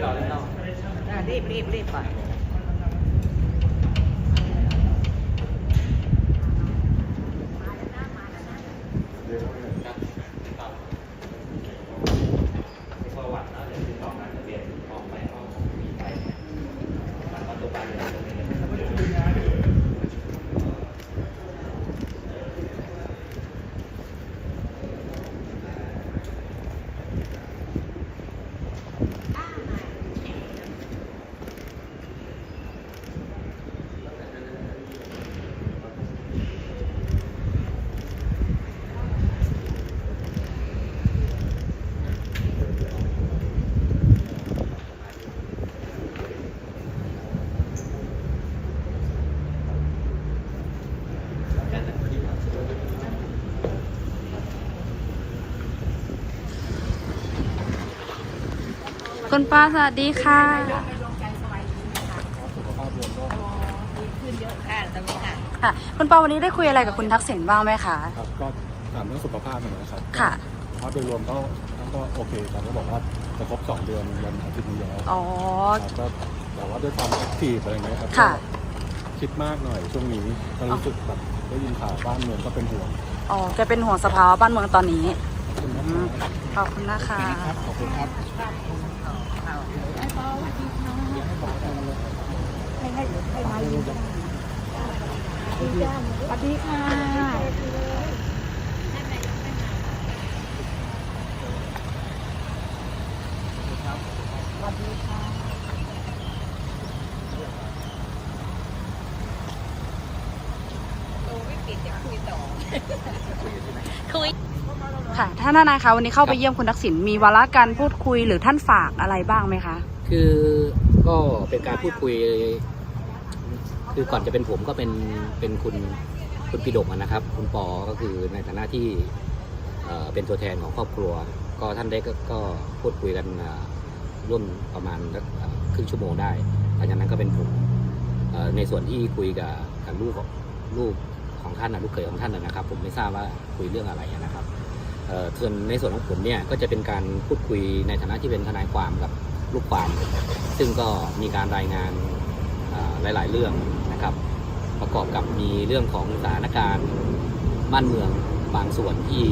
รีบรีบรีบก่อน ครับต่อประวัตินะเดี๋ยวติดต่องานทะเบียนออกไปออกมีไปปัจจุบันเลย คุณป้าสวัสดีค่ะขึ้นเยอะค่ะตรงนี้ค่ะ ค่ะ คุณป้าวันนี้ได้คุยอะไรกับคุณทักษิณบ้างไหมคะ ครับก็ถามเรื่องสุขภาพหน่อยนะครับค่ะภาพโดยรวมก็ก็โอเคแต่ก็บอกว่าจะครบสองเดือนวันอาทิตย์นี้แล้วอ๋อ ครับก็แต่ว่าด้วยความแอคทีฟอะไรเงี้ยครับค่ะ ก็คิดมากหน่อยช่วงนี้ก็รู้สึกแบบได้ยินข่าวบ้านเมืองก็เป็นห่วงอ๋อแกเป็นห่วงสภาวะบ้านเมืองตอนนี้ ขอบคุณนะอืคมรับขอบคุณนะคะ ขอบคุณครับ สวัสดีค่ะดูวิดจะคุยต่อคุยค่ะท่านทนายคะวันนี้เข้าไปเยี่ยมคุณทักษิณมีวาระการพูดคุยหรือท่านฝากอะไรบ้างไหมคะ คือก็เป็นการพูดคุย คือก่อนจะเป็นผมก็เป็นเป็นคุณคุณปิดกนะครับ คุณปอก็คือในฐานะที่เป็นตัวแทนของครอบครัว ก็ท่านได้ก็พูดคุยกันร่วมประมาณครึ่งชั่วโมงได้หลังจากนั้นก็เป็นผมในส่วนที่คุยกับกับลูกของลูกของท่านนะลูกเขยของท่านนะครับ ผมไม่ทราบว่าคุยเรื่องอะไรนะครับเอ่อส่วนในส่วนของผมเนี่ยก็จะเป็นการพูดคุยในฐานะที่เป็นทนายความกับลูกความ ซึ่งก็มีการรายงาน หลาย ๆ เรื่องนะครับ ประกอบกับมีเรื่องของสถานการณ์บ้านเมืองบางส่วนที่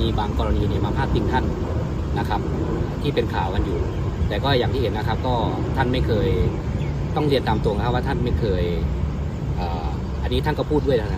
มีบางกรณีเนี่ยมาพาดพิงท่านนะครับ ที่เป็นข่าวกันอยู่ แต่ก็อย่างที่เห็นนะครับ ก็ท่านไม่เคยต้องเรียนตามตรงนะครับว่าท่านไม่เคยอ,อ,อันนี้ท่านก็พูดด้วยนะครับ